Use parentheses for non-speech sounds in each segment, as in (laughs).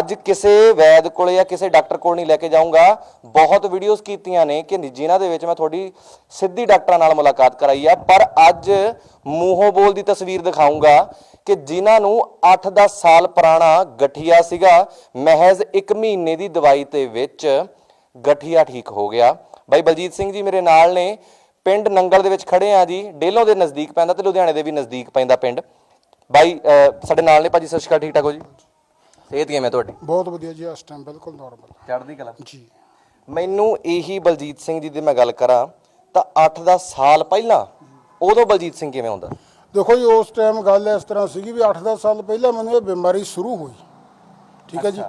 ਅੱਜ ਕਿਸੇ ਵੈਦ ਕੋਲੇ ਜਾਂ ਕਿਸੇ ਡਾਕਟਰ ਕੋਲ ਨਹੀਂ ਲੈ ਕੇ ਜਾਊਂਗਾ। ਬਹੁਤ ਵੀਡੀਓਜ਼ ਕੀਤੀਆਂ ਨੇ ਕਿ ਜਿਨ੍ਹਾਂ ਦੇ ਵਿੱਚ ਮੈਂ ਤੁਹਾਡੀ ਸਿੱਧੀ ਡਾਕਟਰਾਂ ਨਾਲ ਮੁਲਾਕਾਤ ਕਰਾਈ ਆ। ਪਰ ਅੱਜ ਮੂੰਹੋਂ ਬੋਲ ਦੀ ਤਸਵੀਰ ਦਿਖਾਊਂਗਾ ਕਿ ਜਿਨ੍ਹਾਂ ਨੂੰ 8-10 ਸਾਲ ਪੁਰਾਣਾ ਗਠੀਆ ਸੀਗਾ, ਮਹਿਜ਼ 1 ਮਹੀਨੇ ਦੀ ਦਵਾਈ ਦੇ ਵਿੱਚ ਗਠੀਆ ਠੀਕ ਹੋ ਗਿਆ। ਬਾਈ ਬਲਜੀਤ ਸਿੰਘ ਜੀ ਮੇਰੇ ਨਾਲ ਨੇ। ਪਿੰਡ ਨੰਗਲ ਦੇ ਵਿੱਚ ਖੜੇ ਆ ਜੀ। ਡੇਲੋਂ ਦੇ ਨਜ਼ਦੀਕ ਪੈਂਦਾ ਤੇ ਲੁਧਿਆਣੇ ਦੇ ਵੀ ਨਜ਼ਦੀਕ ਪੈਂਦਾ ਪਿੰਡ। ਬਾਈ ਸਾਡੇ ਨਾਲ ਨੇ ਭਾਜੀ, ਸਤਿ ਸ਼੍ਰੀ ਅਕਾਲ, ਠੀਕ ਠਾਕ ਹੋ ਜੀ? ਸਿਹਤ ਕਿਵੇਂ ਤੁਹਾਡੀ? ਬਹੁਤ ਵਧੀਆ ਜੀ ਇਸ ਟਾਈਮ ਬਿਲਕੁਲ ਨਾਰਮਲ ਚੜ੍ਹਦੀ ਕਲਾ। ਜੀ। ਮੈਨੂੰ ਇਹੀ ਬਲਜੀਤ ਸਿੰਘ ਜੀ ਦੀ ਮੈਂ ਗੱਲ ਕਰਾਂ ਤਾਂ 8-10 ਸਾਲ ਪਹਿਲਾਂ ਉਦੋਂ ਬਲਜੀਤ ਸਿੰਘ ਕਿਵੇਂ ਹੁੰਦਾ? ਦੇਖੋ ਜੀ ਉਸ ਟਾਈਮ ਗੱਲ ਇਸ ਤਰ੍ਹਾਂ ਸੀਗੀ ਵੀ 8-10 ਸਾਲ ਪਹਿਲਾਂ ਮੈਨੂੰ ਇਹ ਬਿਮਾਰੀ ਸ਼ੁਰੂ ਹੋਈ। ਠੀਕ ਹੈ ਜੀ?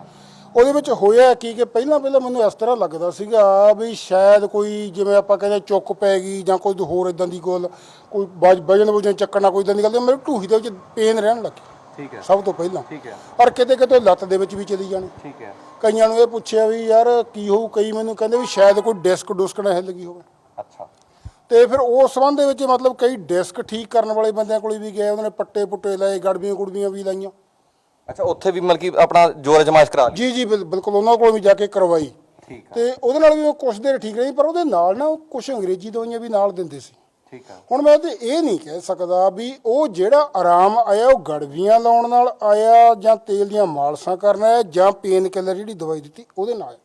ਉਹਦੇ ਵਿੱਚ ਹੋਇਆ ਕੀ ਕਿ ਪਹਿਲਾਂ ਪਹਿਲਾਂ ਮੈਨੂੰ ਇਸ ਤਰ੍ਹਾਂ ਲੱਗਦਾ ਸੀਗਾ ਵੀ ਸ਼ਾਇਦ ਕੋਈ ਜਿਵੇਂ ਆਪਾਂ ਕਹਿੰਦੇ ਚੁੱਕ ਪੈ ਗਈ ਜਾਂ ਕੋਈ ਹੋਰ ਇਦਾਂ ਦੀ ਗੱਲ ਕੋਈ ਵਜ- ਵਜਨ ਵਜਨ ਚੱਕਣਾ ਕੋਈ ਇਦਾਂ ਦੀ ਗੱਲ ਮੇਰੇ ਢੂਹੀ ਦੇ ਵਿੱਚ ਪੇਨ ਰਹਿਣ ਲੱਗੀ ਠੀਕ ਹੈ। ਸਭ ਤੋਂ ਪਹਿਲਾਂ। ਠੀਕ ਹੈ। ਪਰ ਕਿਤੇ ਕਿਤੇ ਲੱਤ ਦੇ ਵਿੱਚ ਵੀ ਚਲੀ ਜਾਣੀ। ਠੀਕ ਹੈ। ਕਈਆਂ ਨੂੰ ਇਹ ਪੁੱਛਿਆ ਵੀ ਯਾਰ ਕੀ ਹੋਊ ਕਈ ਮੈਨੂੰ ਕਹਿੰਦੇ ਵੀ ਸ਼ਾਇਦ ਕੋਈ ਡਿਸਕ ਡੁਸਕ ਨਾ ਹਿੱਲ ਗਈ ਹੋਵੇ। ਅੱਛਾ। ਤੇ ਫਿਰ ਉਸ ਸੰਬੰਧ ਦੇ ਵਿੱਚ ਮਤਲਬ ਕਈ ਡਿਸਕ ਠੀਕ ਕਰਨ ਵਾਲੇ ਬੰਦਿਆਂ ਕੋਲ ਵੀ ਗਏ ਉਹਨਾਂ ਨੇ ਪੱਟੇ ਪੁੱਟੇ ਲਏ ਗੜਬੀਆਂ ਗੁੜਬੀਆਂ ਵੀ ਲਾਈਆਂ। ਅੱਛਾ ਉੱਥੇ ਵੀ ਮਤਲਬ ਕਿ ਆਪਣਾ ਜੋਰ ਅਜਮਾਇਸ਼ ਕਰਾ ਲਈ। ਜੀ ਜੀ ਬਿਲ- ਬਿਲਕੁਲ ਉਹਨਾਂ ਕੋਲ ਵੀ ਜਾ ਕੇ ਕਰਵਾਈ। ਠੀਕ ਹੈ। ਤੇ ਉਹਦੇ ਨਾਲ ਵੀ ਉਹ ਕੁਛ ਦੇਰ ਠੀਕ ਰਹੀ ਪਰ ਉਹਦੇ ਨਾਲ ਨਾ ਕੁਝ ਅੰਗਰੇਜ਼ੀ ਦਵਾਈਆਂ ਵੀ ਨਾਲ ਦਿੰਦੇ ਸੀ। ਠੀਕ ਹੈ ਹੁਣ ਮੈਂ ਤੇ ਇਹ ਨਹੀਂ ਕਹਿ ਸਕਦਾ ਵੀ ਉਹ ਜਿਹੜਾ ਆਰਾਮ ਆਇਆ ਉਹ ਗੜਵੀਆਂ ਲਾਉਣ ਨਾਲ ਆਇਆ ਜਾਂ ਤੇਲ ਦੀਆਂ ਮਾਲਸ਼ਾਂ ਕਰਨ ਆਇਆ ਜਾਂ ਪੇਨ ਕਿਲਰ ਜਿਹੜੀ ਦਵਾਈ ਦਿੱਤੀ ਉਹਦੇ ਨਾਲ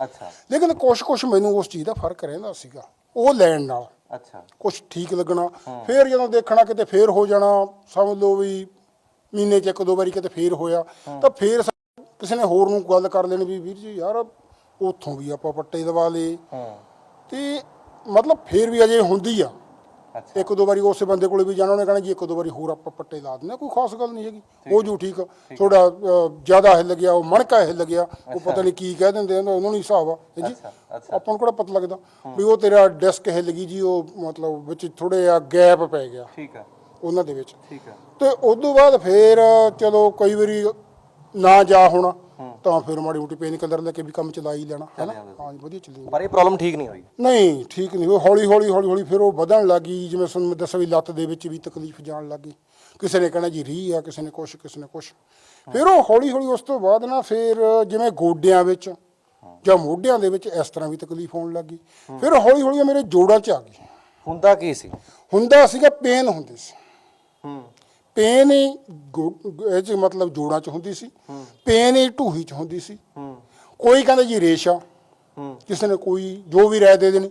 ਅੱਛਾ। ਲੇਕਿਨ ਕੁਛ ਕੁਛ ਮੈਨੂੰ ਉਸ ਚੀਜ਼ ਦਾ ਫ਼ਰਕ ਰਹਿੰਦਾ ਸੀਗਾ ਉਹ ਲੈਣ ਨਾਲ। ਅੱਛਾ। ਕੁਛ ਠੀਕ ਲੱਗਣਾ ਫੇਰ ਜਦੋਂ ਦੇਖਣਾ ਕਿਤੇ ਫੇਰ ਹੋ ਜਾਣਾ ਸਮਝ ਲਓ ਵੀ ਮਹੀਨੇ ਚ ਇੱਕ ਦੋ ਵਾਰੀ ਕਿਤੇ ਫੇਰ ਹੋਇਆ ਤਾਂ ਫੇਰ ਕਿਸੇ ਨੇ ਹੋਰ ਨੂੰ ਗੱਲ ਕਰ ਲੈਣੀ ਵੀ ਵੀਰ ਜੀ ਯਾਰ ਉੱਥੋਂ ਵੀ ਆਪਾਂ ਪੱਟੇ ਦਵਾ ਲਏ। ਹੂੰ। ਤੇ ਮਤਲਬ ਫੇਰ ਵੀ ਅਜੇ ਹੁੰਦੀ ਆ। ਇੱਕ ਦੋ ਵਾਰੀ ਉਸੇ ਬੰਦੇ ਕੋਲੇ ਵੀ ਜਾਣਾ ਉਹਨੇ ਕਹਿਣਾ ਜੀ ਇੱਕ ਦੋ ਵਾਰੀ ਹੋਰ ਆਪਾਂ ਪੱਟੇ ਲਾ ਦਿੰਦੇ ਹਾਂ, ਕੋਈ ਖਾਸ ਗੱਲ ਨਹੀਂ ਹੈਗੀ। ਉਹ ਜੂ ਠੀਕ ਥੋੜਾ ਜ਼ਿਆਦਾ ਹਿੱਲ ਗਿਆ ਉਹ ਮਣਕਾ ਹਿੱਲ ਗਿਆ ਉਹ ਪਤਾ ਨਹੀਂ ਕੀ ਕਹਿ ਦਿੰਦੇ ਆ ਉਹਨਾਂ ਨੂੰ ਹਿਸਾਬ ਆ ਹੈ ਜੀ? ਆਪਾਂ ਨੂੰ ਕਿਹੜਾ ਪਤਾ ਲੱਗਦਾ ਵੀ ਉਹ ਤੇਰਾ ਡਿਸਕ ਹਿੱਲ ਗਈ ਜੀ ਉਹ ਮਤਲਬ ਵਿੱਚ ਥੋੜੇ ਆ ਗੈਪ ਪੈ ਗਿਆ। ਠੀਕ ਹੈ। ਉਹਨਾਂ ਦੇ ਵਿੱਚ। ਠੀਕ ਹੈ। ਤੇ ਉਸ ਤੋਂ ਬਾਅਦ ਫੇਰ ਚਲੋ ਕਈ ਵਾਰੀ ਨਾ ਜਾ ਹੋਣਾ ਤਾਂ ਫਿਰ ਮਾੜੀ ਮੋਟੀ ਪੇਨ ਕਿਲਰ ਲੈ ਕੇ ਵੀ ਕੰਮ ਚਲਾ ਹੀ ਲੈਣਾ ਹੈ ਨਾ ਹਾਂ ਵਧੀਆ ਚੱਲੀ ਪਰ ਇਹ ਪ੍ਰੋਬਲਮ ਠੀਕ ਨਹੀਂ ਹੋਈ। ਨਹੀਂ ਠੀਕ ਨਹੀਂ ਹੋਈ ਹੌਲੀ ਹੌਲੀ ਹੌਲੀ ਹੌਲੀ ਫਿਰ ਉਹ ਵਧਣ ਲੱਗੀ ਜਿਵੇਂ ਤੁਹਾਨੂੰ ਮੈਂ ਦੱਸਿਆ ਵੀ ਲੱਤ ਦੇ ਵਿੱਚ ਵੀ ਤਕਲੀਫ ਜਾਣ ਲੱਗੀ ਕਿਸੇ ਨੇ ਕਹਿਣਾ ਜੀ ਰੀ ਆ ਕਿਸੇ ਨੇ ਕੁਛ ਕਿਸੇ ਨੇ ਕੁਛ। ਫਿਰ ਉਹ ਹੌਲੀ ਹੌਲੀ ਉਸ ਤੋਂ ਬਾਅਦ ਨਾ ਫਿਰ ਜਿਵੇਂ ਗੋਡਿਆਂ ਵਿੱਚ ਜਾਂ ਮੋਢਿਆਂ ਦੇ ਵਿੱਚ ਇਸ ਤਰ੍ਹਾਂ ਵੀ ਤਕਲੀਫ ਹੋਣ ਲੱਗੀ ਫਿਰ ਹੌਲੀ ਹੌਲੀ ਮੇਰੇ ਜੋੜਾਂ 'ਚ ਆ ਗਈ। ਹੁੰਦਾ ਕੀ ਸੀ? ਹੁੰਦਾ ਸੀਗਾ ਪੇਨ ਹੁੰਦੀ ਸੀ। ਹੂੰ। ਪੇਨ ਹੀ ਗੋ- ਇਹ 'ਚ ਮਤਲਬ ਜੋੜਾਂ 'ਚ ਹੁੰਦੀ ਸੀ। ਪੇਨ ਹੀ ਢੂਹੀ 'ਚ ਹੁੰਦੀ ਸੀ। ਕੋਈ ਕਹਿੰਦਾ ਜੀ ਰੇਸ਼ਾ। ਕਿਸੇ ਨੇ ਕੋਈ ਜੋ ਵੀ ਰਾਏ ਦੇ ਦੇਣੀ।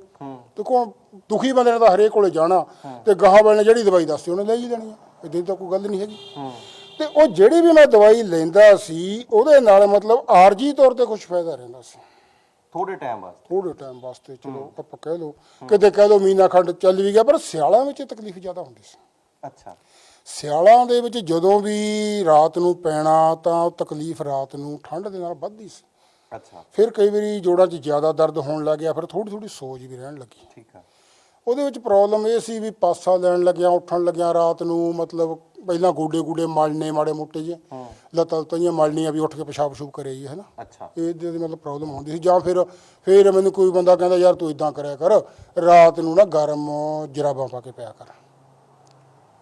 ਤੇ ਕੋਣ? ਦੁਖੀ ਬੰਦੇ ਨੇ ਤਾਂ ਹਰੇਕ ਕੋਲੇ ਜਾਣਾ। ਤੇ ਗਾਹਾਂ ਵਾਲੇ ਨੇ ਜਿਹੜੀ ਦਵਾਈ ਦੱਸੀ ਉਹਨੇ ਲੈ ਹੀ ਦੇਣੀ ਆ। ਇਦਾਂ ਤਾਂ ਕੋਈ ਗੱਲ ਨਹੀਂ ਹੈਗੀ। ਤੇ ਉਹ ਜਿਹੜੀ ਵੀ ਮੈਂ ਦਵਾਈ ਲੈਂਦਾ ਸੀ ਉਹਦੇ ਨਾਲ ਮਤਲਬ ਆਰਜੀ ਤੌਰ ਤੇ ਕੁਝ ਫਾਇਦਾ ਰਹਿੰਦਾ ਸੀ। ਥੋੜੇ ਟਾਈਮ ਵਾਸਤੇ। ਥੋੜੇ ਟਾਈਮ ਵਾਸਤੇ ਚਲੋ ਆਪਾਂ ਕਹਿ ਲਓ। ਕਿਤੇ ਕਹਿ ਲਓ ਮੀਨਾ ਖੰਡ ਚੱਲ ਵੀ ਗਿਆ ਪਰ ਸਿਆਲਾਂ ਵਿੱਚ ਤਕਲੀਫ ਜ਼ਿਆਦਾ ਹੁੰਦੀ ਸੀ। ਅੱਛਾ। ਸਿਆਲਾਂ ਦੇ ਵਿੱਚ ਜਦੋਂ ਵੀ ਰਾਤ ਨੂੰ ਪੈਣਾ ਤਾਂ ਉਹ ਤਕਲੀਫ ਰਾਤ ਨੂੰ ਠੰਡ ਦੇ ਨਾਲ ਵੱਧਦੀ ਸੀ। ਅੱਛਾ। ਫਿਰ ਕਈ ਵਾਰੀ ਜੋੜਾਂ 'ਚ ਜ਼ਿਆਦਾ ਦਰਦ ਹੋਣ ਲੱਗ ਗਿਆ ਫਿਰ ਥੋੜੀ ਥੋੜੀ ਸੋਜ ਵੀ ਰਹਿਣ ਲੱਗੀ। ਠੀਕ ਹੈ ਉਹਦੇ ਵਿੱਚ ਪ੍ਰੋਬਲਮ ਇਹ ਸੀ ਵੀ ਪਾਸਾ ਲੈਣ ਲੱਗਿਆ ਉੱਠਣ ਲੱਗਿਆ ਰਾਤ ਨੂੰ ਮਤਲਬ ਪਹਿਲਾਂ ਗੋਡੇ ਗੂਡੇ ਮਲਨੇ ਮਾੜੇ ਮੋਟੇ ਜਿਹੇ ਲੱਤਾਂ ਲੁੱਤਾਂ ਮਲਣੀਆਂ ਵੀ ਉੱਠ ਕੇ ਪਿਸ਼ਾਬ ਸ਼ੂਬ ਕਰੇ ਜੀ ਹੈ ਨਾ ਅੱਛਾ। ਇਹ ਦੀ ਮਤਲਬ ਪ੍ਰੋਬਲਮ ਹੁੰਦੀ ਸੀ। ਜਾਂ ਫਿਰ ਫਿਰ ਮੈਨੂੰ ਕੋਈ ਬੰਦਾ ਕਹਿੰਦਾ ਯਾਰ ਤੂੰ ਇਦਾਂ ਕਰਿਆ ਕਰ ਰਾਤ ਨੂੰ ਨਾ ਗਰਮ ਜਰਾਬਾਂ ਪਾ ਕੇ ਪਿਆ ਕਰ।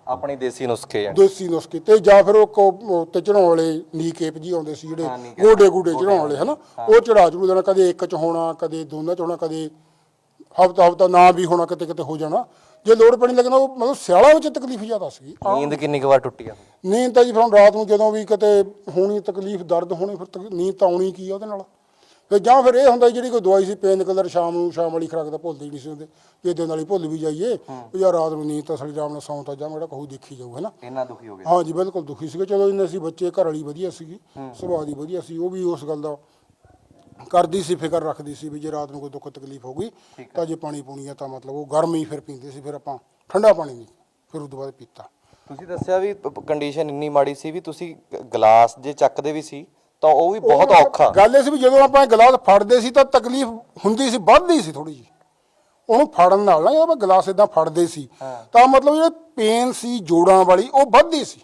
ਆਪਣੀ ਦੇਸੀ ਨੁਸਖੇ ਆ। ਦੇਸੀ ਨੁਸਖੇ ਤੇ ਜਾਂ ਫਿਰ ਉਹ ਕੋ- ਤੇ ਚੜਾਉਣ ਵਾਲੇ ਨੀ ਕੇਪ ਜੀ ਆਉਂਦੇ ਸੀ ਹਾਂ, ਜਿਹੜੇ knee ਗੋਡੇ ਗੂਡੇ ਚੜਾਉਣ ਵਾਲੇ। ਹਨਾ? ਉਹ ਚੜਾ ਚੜੂ ਦੇਣਾ ਕਦੇ ਇੱਕ ਚ ਹੋਣਾ ਕਦੇ ਦੋਨਾਂ ਚ ਹੋਣਾ ਕਦੇ ਹਫਤਾ ਹਫਤਾ ਨਾ ਵੀ ਹੋਣਾ ਕਿਤੇ ਕਿਤੇ ਹੋ ਜਾਣਾ। ਜੇ ਲੋੜ ਪੈਣੀ ਲੱਗਣਾ ਉਹ ਮਤਲਬ ਸਿਆਲਾਂ ਵਿੱਚ ਤਕਲੀਫ ਜ਼ਿਆਦਾ ਸੀ। ਨੀਂਦ ਕਿੰਨੀ ਕੁ ਵਾਰ ਟੁੱਟੀ ਆ? ਨੀਂਦ ਤਾਂ ਜੀ ਫਿਰ ਹੁਣ ਰਾਤ ਨੂੰ ਜਦੋਂ ਵੀ ਕਿਤੇ ਹੋਣੀ ਤਕਲੀਫ ਦਰਦ ਹੋਣੀ ਫਿਰ ਤਕ- ਨੀਂਦ ਤਾਂ ਆਉਣੀ ਕੀ ਆ ਉਹਦੇ ਨਾਲ? ਫਿਰ ਜਾਂ ਫਿਰ ਇਹ ਹੁੰਦਾ ਜਿਹੜੀ ਕੋਈ ਦਵਾਈ ਸੀ ਪੇਨ ਕਿਲਰ ਸ਼ਾਮ ਨੂੰ ਸ਼ਾਮ ਵਾਲੀ ਖੁਰਾਕ ਤਾਂ ਭੁੱਲਦੇ ਹੀ ਨਹੀਂ ਸੀ ਹੁੰਦੇ। ਜੇ ਦਿਨ ਵਾਲੀ ਭੁੱਲ ਵੀ ਜਾਈਏ ਵੀ ਯਾਰ ਰਾਤ ਨੂੰ ਨੀਂਦ ਤਾਂ ਸਾਡੀ ਆਰਾਮ ਨਾਲ ਸੌਂ ਤਾਂ ਜਾ ਮੇਰਾ ਕਹੂ ਦੇਖੀ ਜਾਊ ਹੈ ਨਾ ਇੰਨਾ ਦੁਖੀ ਹੋ ਗਿਆ ਹਾਂ ਜੀ ਬਿਲਕੁਲ ਦੁਖੀ ਸੀਗੇ। ਚਲੋ ਇੰਨੇ ਸੀ ਬੱਚੇ ਘਰ ਵਾਲੀ ਵਧੀਆ ਸੀਗੀ ਸੁਭਾਅ ਦੀ ਵਧੀਆ ਸੀ ਉਹ ਵੀ ਉਸ ਗੱਲ ਦਾ ਕਰਦੀ ਸੀ ਫਿਕਰ ਰੱਖਦੀ ਸੀ ਵੀ ਜੇ ਰਾਤ ਨੂੰ ਕੋਈ ਦੁੱਖ ਤਕਲੀਫ ਹੋ ਗਈ ਤਾਂ ਜੇ ਪਾਣੀ ਪੂਣੀ ਆ ਤਾਂ ਮਤਲਬ ਉਹ ਗਰਮ ਹੀ ਫਿਰ ਪੀਂਦੇ ਸੀ ਫਿਰ ਆਪਾਂ ਠੰਡਾ ਪਾਣੀ ਨਹੀਂ ਫਿਰ ਉਸ ਤੋਂ ਬਾਅਦ ਪੀਤਾ। ਤੁਸੀਂ ਦੱਸਿਆ ਵੀ ਕੰਡੀਸ਼ਨ ਇੰਨੀ ਮਾੜੀ ਸੀ ਵੀ ਤੁਸੀਂ ਗਲਾਸ ਜੇ ਚੱਕਦੇ ਵੀ ਸੀ ਤਾਂ ਉਹ ਵੀ ਬਹੁਤ ਔਖਾ। ਗੱਲ ਇਹ ਸੀ ਵੀ ਜਦੋਂ ਆਪਾਂ ਇਹ ਗਲਾਸ ਫੜਦੇ ਸੀ ਤਾਂ ਤਕਲੀਫ ਹੁੰਦੀ ਸੀ ਵੱਧਦੀ ਸੀ ਥੋੜੀ ਜੀ ਉਹਨੂੰ ਫੜਨ ਨਾਲ ਨਾ ਜਦੋਂ ਆਪਾਂ ਗਲਾਸ ਇਦਾਂ ਫੜਦੇ ਸੀ ਤਾਂ ਮਤਲਬ ਜਿਹੜੇ ਪੇਨ ਸੀ ਜੋੜਾਂ ਵਾਲੀ ਉਹ ਵੱਧਦੀ ਸੀ।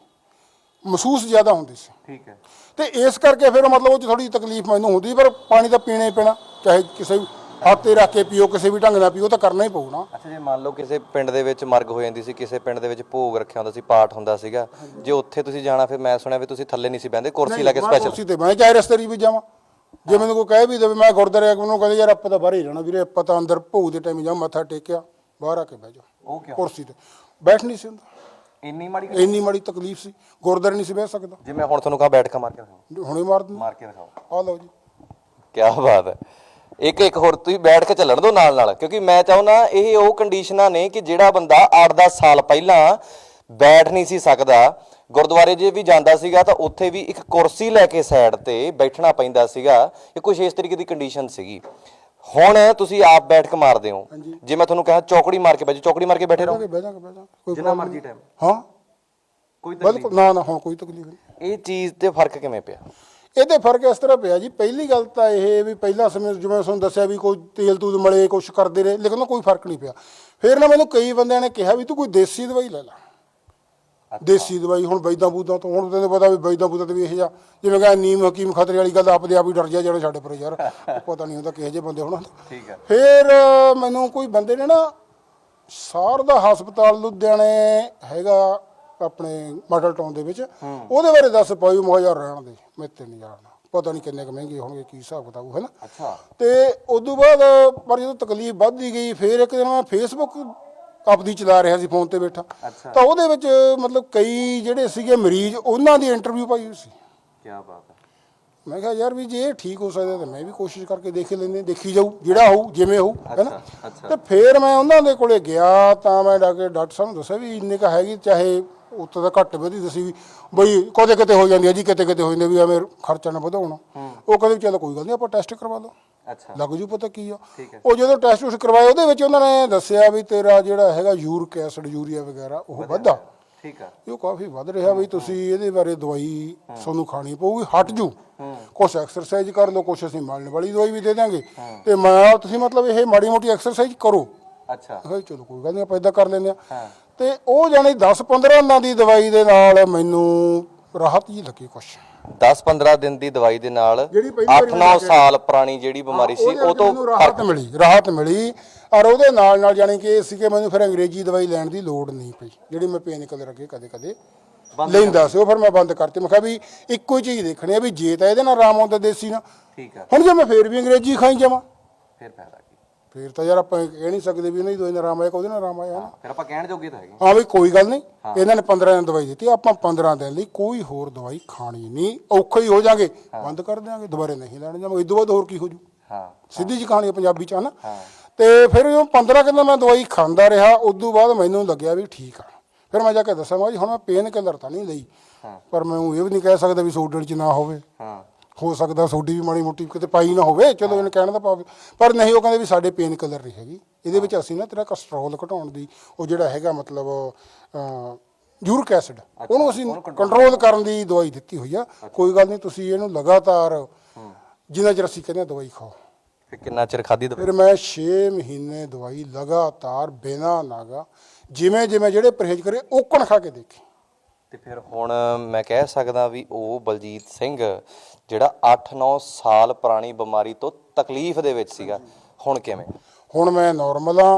ਮਹਿਸੂਸ ਜ਼ਿਆਦਾ ਹੁੰਦੀ ਸੀ। ਠੀਕ ਹੈ। ਤੇ ਇਸ ਕਰਕੇ ਫਿਰ ਮਤਲਬ ਉਹ ਚ ਥੋੜੀ ਤਕਲੀਫ ਮੈਨੂੰ ਹੁੰਦੀ ਪਰ ਪਾਣੀ ਤਾਂ ਪੀਣਾ ਹੀ ਪੈਣਾ ਚਾਹੇ ਕਿਸੇ ਵੀ ਹੱਥੇ ਰੱਖ ਕੇ ਪੀਓ ਕਿਸੇ ਵੀ ਢੰਗ ਨਾਲ ਪੀਓ ਤਾਂ ਕਰਨਾ ਹੀ ਪਊ ਨਾ। ਅੱਛਾ ਜੇ ਮੰਨ ਲਓ ਕਿਸੇ ਪਿੰਡ ਦੇ ਵਿੱਚ ਮਰਗ ਹੋ ਜਾਂਦੀ ਸੀ ਕਿਸੇ ਪਿੰਡ ਦੇ ਵਿੱਚ ਭੋਗ ਰੱਖਿਆ ਹੁੰਦਾ ਸੀ ਪਾਠ ਹੁੰਦਾ ਸੀਗਾ ਜੇ ਉੱਥੇ ਤੁਸੀਂ ਜਾਣਾ ਫਿਰ ਮੈਂ ਸੁਣਿਆ ਵੀ ਤੁਸੀਂ ਥੱਲੇ ਨਹੀਂ ਸੀ ਬਹਿੰਦੇ ਕੁਰਸੀ ਲੈ ਕੇ ਮੈਂ ਸਪੈਸ਼ਲ ਕੁਰਸੀ ਤੇ ਮੈਂ ਚਾਹੇ ਰਸਤੇ 'ਚ ਵੀ ਜਾਵਾਂ। ਜੇ ਮੈਨੂੰ ਕੋਈ ਕਹਿ ਵੀ ਦੇਵੇ ਮੈਂ ਗੁਰਦਾਰੇ ਆ ਕੇ ਮੈਨੂੰ ਕਹਿੰਦੇ ਯਾਰ ਆਪਾਂ ਤਾਂ ਬਾਹਰ ਹੀ ਰਹਿਣਾ ਵੀਰੇ ਆਪਾਂ ਤਾਂ ਅੰਦਰ ਭੋਗ ਦੇ ਟਾਈਮ ਜਾ ਮੱਥਾ ਟੇਕਿਆ ਬਾਹਰ ਆ ਕੇ ਬਹਿ ਜਾ ਉਹ ਕਿਉਂ? ਕੁਰਸੀ ਤੇ। ਬੈਠ ਨਹੀਂ ਸੀ ਹੁੰਦਾ। ਇੰਨੀ ਮਾੜੀ ਇੰਨੀ ਮਾੜੀ ਤਕਲੀਫ ਸੀ। ਗੁਰਦਾਰੇ ਨਹੀਂ ਸੀ ਬਹਿ ਸਕਦਾ। ਜੇ ਮੈਂ ਹੁਣ ਤੁਹਾਨੂੰ ਕਹਾਂ ਬੈਠ ਕੇ ਮਾਰ ਕੇ ਦਿਖਾਓ ਹੁਣੇ ਮਾਰ ਦਿੰਦੇ। ਮਾਰ ਕੇ ਦਿਖਾਓ ਆ ਲਓ ਜੀ। ਕੀ ਬਾਤ ਹੈ। ਇੱਕ ਇੱਕ ਹੋਰ ਤੁਸੀਂ ਬੈਠ ਕੇ ਚੱਲਣ ਦਿਓ ਨਾਲ ਨਾਲ ਕਿਉਂਕਿ ਮੈਂ ਚਾਹੁੰਦਾ ਇਹ ਉਹ ਕੰਡੀਸ਼ਨਾਂ ਨੇ ਕਿ ਜਿਹੜਾ ਬੰਦਾ 8-10 ਸਾਲ ਪਹਿਲਾਂ ਬੈਠ ਨਹੀਂ ਸੀ ਸਕਦਾ। ਗੁਰਦੁਆਰੇ ਜੇ ਵੀ ਜਾਂਦਾ ਸੀਗਾ ਤਾਂ ਉੱਥੇ ਵੀ ਇੱਕ ਕੁਰਸੀ ਲੈ ਕੇ ਸਾਈਡ ਤੇ ਬੈਠਣਾ ਪੈਂਦਾ ਸੀਗਾ। ਇਹ ਕੁਝ ਇਸ ਤਰੀਕੇ ਦੀ ਕੰਡੀਸ਼ਨ ਸੀਗੀ। ਹੁਣ ਤੁਸੀਂ ਆਪ ਬੈਠ ਕੇ ਮਾਰਦੇ ਹੋ। ਜੇ ਮੈਂ ਤੁਹਾਨੂੰ ਕਹਾਂ ਚੌਕੜੀ ਮਾਰ ਕੇ ਬੈਠੋ ਚੌਕੜੀ ਮਾਰ ਕੇ ਬੈਠੇ ਰਹੋ। ਬਹਿ ਬਹਿ ਜਿੰਨਾ ਮਰਜ਼ੀ। ਟਾਈਮ ਹਾਂ। ਕੋਈ ਬਿਲਕੁਲ ਨਾ ਨਾ ਹੁਣ ਕੋਈ ਤਕਲੀਫ ਨਹੀਂ। ਇਹ ਚੀਜ਼ ਤੇ ਫ਼ਰਕ ਕਿਵੇਂ ਪਿਆ? ਇਹਦੇ ਫ਼ਰਕ ਇਸ ਤਰ੍ਹਾਂ ਪਿਆ ਜੀ ਪਹਿਲੀ ਗੱਲ ਤਾਂ ਇਹ ਵੀ ਪਹਿਲਾ ਸਮੇਂ ਜਿਵੇਂ ਤੁਹਾਨੂੰ ਦੱਸਿਆ ਵੀ ਕੋਈ ਤੇਲ ਤੂਲ ਮਲੇ ਕੁਛ ਕਰਦੇ ਰਹੇ ਲੇਕਿਨ ਉਹ ਕੋਈ ਫ਼ਰਕ ਨਹੀਂ ਪਿਆ। ਫਿਰ ਨਾ ਮੈਨੂੰ ਕਈ ਬੰਦਿਆਂ ਨੇ ਕਿਹਾ ਵੀ ਤੂੰ ਕੋਈ ਦੇਸੀ ਦਵਾਈ ਲੈ ਲੈ। ਦੇਸੀ ਦਵਾਈ ਹੁਣ ਬੈਦਾਂ ਬੂਦਾਂ ਤੋਂ ਹੁਣ ਤੈਨੂੰ ਪਤਾ ਵੀ ਬੈਦਾਂ ਬੂਦਾਂ ਤੇ ਵੀ ਇਹ ਜਾ ਜਿਵੇਂ ਕਹਿੰਦਾ ਨੀਮ ਹਕੀਮ ਖਤਰੇ ਵਾਲੀ ਗੱਲ ਆਪਦੇ ਆਪ ਹੀ ਡਰ ਜਾ ਜਿਹੜੇ ਸਾਡੇ ਪਰ ਯਾਰ ਪਤਾ ਨਹੀਂ ਹੁੰਦਾ ਕਿਹੋ ਜਿਹੇ ਬੰਦੇ ਹੋਣ। ਠੀਕ ਹੈ ਫਿਰ ਮੈਨੂੰ ਕੋਈ ਬੰਦੇ ਨੇ ਨਾ ਸਾਰ ਦਾ ਹਸਪਤਾਲ ਲੁਧਿਆਣੇ ਹੈਗਾ ਆਪਣੇ ਮਾਡਲ ਟਾਊਨ ਦੇ ਵਿੱਚ। ਉਹਦੇ ਬਾਰੇ ਦੱਸ ਪਾਈ ਮੁਹੱਈਆ ਰਹਿਣ ਦੇ ਮੈਂ ਤੇ ਨਹੀਂ ਜਾਣਦਾ ਪਤਾ ਨਹੀਂ ਕਿੰਨੇ ਕੁ ਮਹਿੰਗੇ ਹੋਣਗੇ ਕੀ ਹਿਸਾਬ ਕਿਤਾਬ ਹੈ ਨਾ ਅੱਛਾ। ਤੇ ਉਦੋਂ ਬਾਅਦ ਪਰ ਜਦੋਂ ਤਕਲੀਫ ਵੱਧਦੀ ਗਈ ਫਿਰ ਇੱਕ ਦਿਨ ਮੈਂ ਫੇਸਬੁੱਕ ਆਪਦੀ ਚਲਾ ਰਿਹਾ ਸੀ ਫੋਨ ਤੇ ਬੈਠਾ। ਤਾਂ ਉਹਦੇ ਵਿੱਚ ਮਤਲਬ ਕਈ ਜਿਹੜੇ ਸੀਗੇ ਮਰੀਜ਼ ਉਹਨਾਂ ਦੀ ਇੰਟਰਵਿਊ ਪਾਈ ਹੋਈ ਸੀ। ਕੀ ਬਾਤ ਹੈ। ਮੈਂ ਕਿਹਾ ਯਾਰ ਵੀ ਜੇ ਇਹ ਠੀਕ ਹੋ ਸਕਦਾ ਤਾਂ ਮੈਂ ਵੀ ਕੋਸ਼ਿਸ਼ ਕਰਕੇ ਦੇਖ ਲੈਂਦੇ ਦੇਖੀ ਜਾਊ ਜਿਹੜਾ ਹੋਊ ਜਿਵੇਂ ਹੋਊ ਹੈਨਾ? ਤੇ ਫਿਰ ਮੈਂ ਉਹਨਾਂ ਦੇ ਕੋਲੇ ਗਿਆ ਤਾਂ ਮੈਂ ਕੇ ਡਾਕਟਰ ਸਾਹਿਬ ਨੂੰ ਦੱਸਿਆ ਵੀ ਇੰਨੇ ਕਾ ਹੈਗੀ ਚਾਹੇ ਉੱਤੇ ਤਾਂ ਘੱਟ ਵਧੀ ਦੱਸੀ ਵੀ ਬਈ ਕਦੇ ਕਿਤੇ ਹੋ ਜਾਂਦੀ ਹੈ ਜੀ ਕਿਤੇ ਕਿਤੇ ਹੋ ਜਾਂਦੀ ਹੈ ਵੀ ਐਵੇਂ ਖਰਚਾ ਨਾ ਵਧਾਉਣਾ। ਉਹ ਕਹਿੰਦੇ ਚਲੋ ਕੋਈ ਗੱਲ ਨਹੀਂ ਆਪਾਂ ਟੈਸਟ ਕਰਵਾ ਲਓ ਅੱਛਾ। ਲੱਗ ਜੂ ਪਤਾ ਕੀ ਆ। ਹੈ। ਉਹ ਜਦੋਂ ਟੈਸਟ ਉਸ ਕਰਵਾਏ ਉਹਦੇ ਵਿੱਚ ਉਹਨਾਂ ਨੇ ਦੱਸਿਆ ਵੀ ਤੇਰਾ ਜਿਹੜਾ ਹੈਗਾ ਯੂਰਿਕ ਐਸਿਡ ਯੂਰੀਆ ਵਗੈਰਾ ਉਹ ਵੱਧਾ। ਠੀਕ ਆ। ਇਹ ਕਾਫੀ ਵੱਧ ਰਿਹਾ ਵੀ ਤੁਸੀਂ ਇਹਦੇ ਬਾਰੇ ਦਵਾਈ ਤੁਹਾਨੂੰ ਖਾਣੀ ਪਊਗੀ ਹਟ ਜੂ। ਕੁਛ ਐਕਸਰਸਾਈਜ਼ ਕਰ ਲਓ ਕੁਛ ਅਸੀਂ ਮਲਣ ਵਾਲੀ ਦਵਾਈ ਵੀ ਦੇ ਦਾਂਗੇ ਤੇ ਮੈਂ ਤੁਸੀਂ ਮਤਲਬ ਇਹ ਮਾੜੀ ਮੋਟੀ ਐਕਸਰਸਾਈਜ਼ ਕਰੋ। ਅੱਛਾ। ਜੀ ਚਲੋ ਕੋਈ ਗੱਲ ਨਹੀਂ ਆਪਾਂ ਇਦਾਂ ਕਰ ਲੈਂਦੇ ਆ ਹਾਂ। ਤੇ ਉਹ ਜਾਨੀ 10 15 ਦਿਨਾਂ ਦੀ ਦਵਾਈ ਦੇ ਨਾਲ ਮੈਨੂੰ ਰਾਹਤ ਜੀ ਲੱਗੀ ਕੁਛ। 10-15 ਦਿਨ ਦੀ ਦਵਾਈ ਦੇ ਨਾਲ ਜਿਹੜੀ ਪਹਿਲੀ ਵਾਰੀ 8-9 ਸਾਲ ਪੁਰਾਣੀ ਜਿਹੜੀ ਬਿਮਾਰੀ ਸੀ ਉਹ ਤੋਂ ਮੈਨੂੰ ਰਾਹਤ ਮਿਲੀ ਰਾਹਤ ਮਿਲੀ। ਔਰ ਉਹਦੇ ਨਾਲ ਨਾਲ ਜਾਨੀ ਕਿ ਇਹ ਸੀ ਕਿ ਮੈਨੂੰ ਫਿਰ ਅੰਗਰੇਜ਼ੀ ਦਵਾਈ ਲੈਣ ਦੀ ਲੋੜ ਨਹੀਂ ਪਈ ਜਿਹੜੀ ਮੈਂ ਪੇਨ ਕਿਲਰ ਅੱਗੇ ਕਦੇ ਕਦੇ ਲੈਂਦਾ ਸੀ। ਉਹ ਫਿਰ ਮੈਂ ਬੰਦ ਕਰਤੀ। ਮੈਂ ਕਿਹਾ ਵੀ ਇੱਕੋ ਹੀ ਚੀਜ਼ ਦੇਖਣੀ ਆ ਵੀ ਜੇ ਤਾਂ ਇਹਦੇ ਨਾਲ ਆਰਾਮ ਆਉਂਦਾ ਦੇਸੀ ਨਾਲ। ਠੀਕ ਆ। ਹੁਣ ਜੇ ਮੈਂ ਫੇਰ ਵੀ ਅੰਗਰੇਜ਼ੀ ਖਾਈ ਜਾਵਾਂ। ਫਿਰ ਫਾਇਦਾ ਫੇਰ ਤਾਂ ਯਾਰ ਆਪਾਂ ਇਹ ਕਹਿ ਨਹੀਂ ਸਕਦੇ ਵੀ ਉਹਨਾਂ ਦੀ ਦਵਾਈ ਨਾਲ ਆਰਾਮ ਆਇਆ ਕਿ ਉਹਦੇ ਨਾਲ ਆਰਾਮ ਆਇਆ ਨਾ? ਫਿਰ ਆਪਾਂ ਕਹਿਣ ਜੋਗੇ ਤਾਂ ਹੈਗੇ। ਹਾਂ ਵੀ ਕੋਈ ਗੱਲ ਨਹੀਂ ਇਹਨਾਂ ਨੇ 15 ਦਿਨ ਦਵਾਈ ਦਿੱਤੀ ਆਪਾਂ 15 ਦਿਨ ਲਈ ਕੋਈ ਹੋਰ ਦਵਾਈ ਖਾਣੀ ਨਹੀਂ ਔਖੇ ਹੀ ਹੋ ਜਾਾਂਗੇ। ਬੰਦ ਕਰ ਦਿਆਂਗੇ ਦੁਬਾਰੇ ਨਹੀਂ ਲੈਣ ਜਾਵਾਂਗੇ ਇਦੋਂ ਬਾਅਦ ਹੋਰ ਕੀ ਹੋ ਜੂ? ਹਾਂ। ਸਿੱਧੀ ਜੀ ਕਹਾਣੀ ਪੰਜਾਬੀ ਚ ਹਨਾ ਹਾਂ। ਤੇ ਫਿਰ ਉਹ 15 ਦਿਨ ਮੈਂ ਦਵਾਈ ਖਾਂਦਾ ਰਿਹਾ ਉਦੋਂ ਬਾਅਦ ਮੈਨੂੰ ਲੱਗਿਆ ਵੀ ਠੀਕ ਆ। ਫਿਰ ਮੈਂ ਜਾ ਕੇ ਦੱਸਾਂ ਮੈਂ ਜੀ ਹੁਣ ਮੈਂ ਪੇਨ ਕਿਲਰ ਤਾਂ ਨਹੀਂ ਲਈ। ਪਰ ਮੈਂ ਊਂ ਇਹ ਵੀ ਨਹੀਂ ਕਹਿ ਸਕਦਾ ਵੀ ਸੋਡਲ ਚ ਨਾ ਹੋਵੇ। ਹਾਂ। ਹੋ ਸਕਦਾ ਸੋਡੀ ਵੀ ਮਾੜੀ ਮੋਟੀ ਕਿਤੇ ਪਾਈ ਨਾ ਹੋਵੇ ਚਲੋ ਇਹਨੂੰ ਕਹਿਣ ਦਾ ਪਾਵੇ ਪਰ ਨਹੀਂ ਉਹ ਕਹਿੰਦੇ ਵੀ ਸਾਡੇ ਪੇਨ ਕਿਲਰ ਨਹੀਂ ਹੈਗੀ। ਇਹਦੇ ਵਿੱਚ ਅਸੀਂ ਨਾ ਤੇਰਾ ਕੋਲੇਸਟ੍ਰੋਲ ਘਟਾਉਣ ਦੀ ਉਹ ਜਿਹੜਾ ਹੈਗਾ ਮਤਲਬ ਯੂਰਿਕ ਐਸਿਡ ਉਹਨੂੰ ਅਸੀਂ ਕੰਟਰੋਲ ਕਰਨ ਦੀ ਦਵਾਈ ਦਿੱਤੀ ਹੋਈ ਆ। ਕੋਈ ਗੱਲ ਨਹੀਂ ਤੁਸੀਂ ਇਹਨੂੰ ਲਗਾਤਾਰ ਜਿੰਨਾ ਚਿਰ ਅਸੀਂ ਕਹਿੰਦੇ ਦਵਾਈ ਖਾਓ। ਫਿਰ ਕਿੰਨਾ ਚਿਰ ਖਾਦੀ ਦਵਾਈ? ਫਿਰ ਮੈਂ 6 ਮਹੀਨੇ ਦਵਾਈ ਲਗਾਤਾਰ ਬਿਨਾਂ ਨਾਗਾ ਜਿਵੇਂ ਜਿਵੇਂ ਜਿਹੜੇ ਪਰਹੇਜ਼ ਕਰੇ ਓਕਣ ਖਾ ਕੇ ਦੇਖੀ। ਤੇ ਫਿਰ ਹੁਣ ਮੈਂ ਕਹਿ ਸਕਦਾ ਵੀ ਉਹ ਬਲਜੀਤ ਸਿੰਘ ਜਿਹੜਾ 8-9 ਸਾਲ ਪੁਰਾਣੀ ਬਿਮਾਰੀ ਤੋਂ ਤਕਲੀਫ ਦੇ ਵਿੱਚ ਸੀਗਾ ਹੁਣ ਕਿਵੇਂ? ਹੁਣ ਮੈਂ ਨਾਰਮਲ ਆ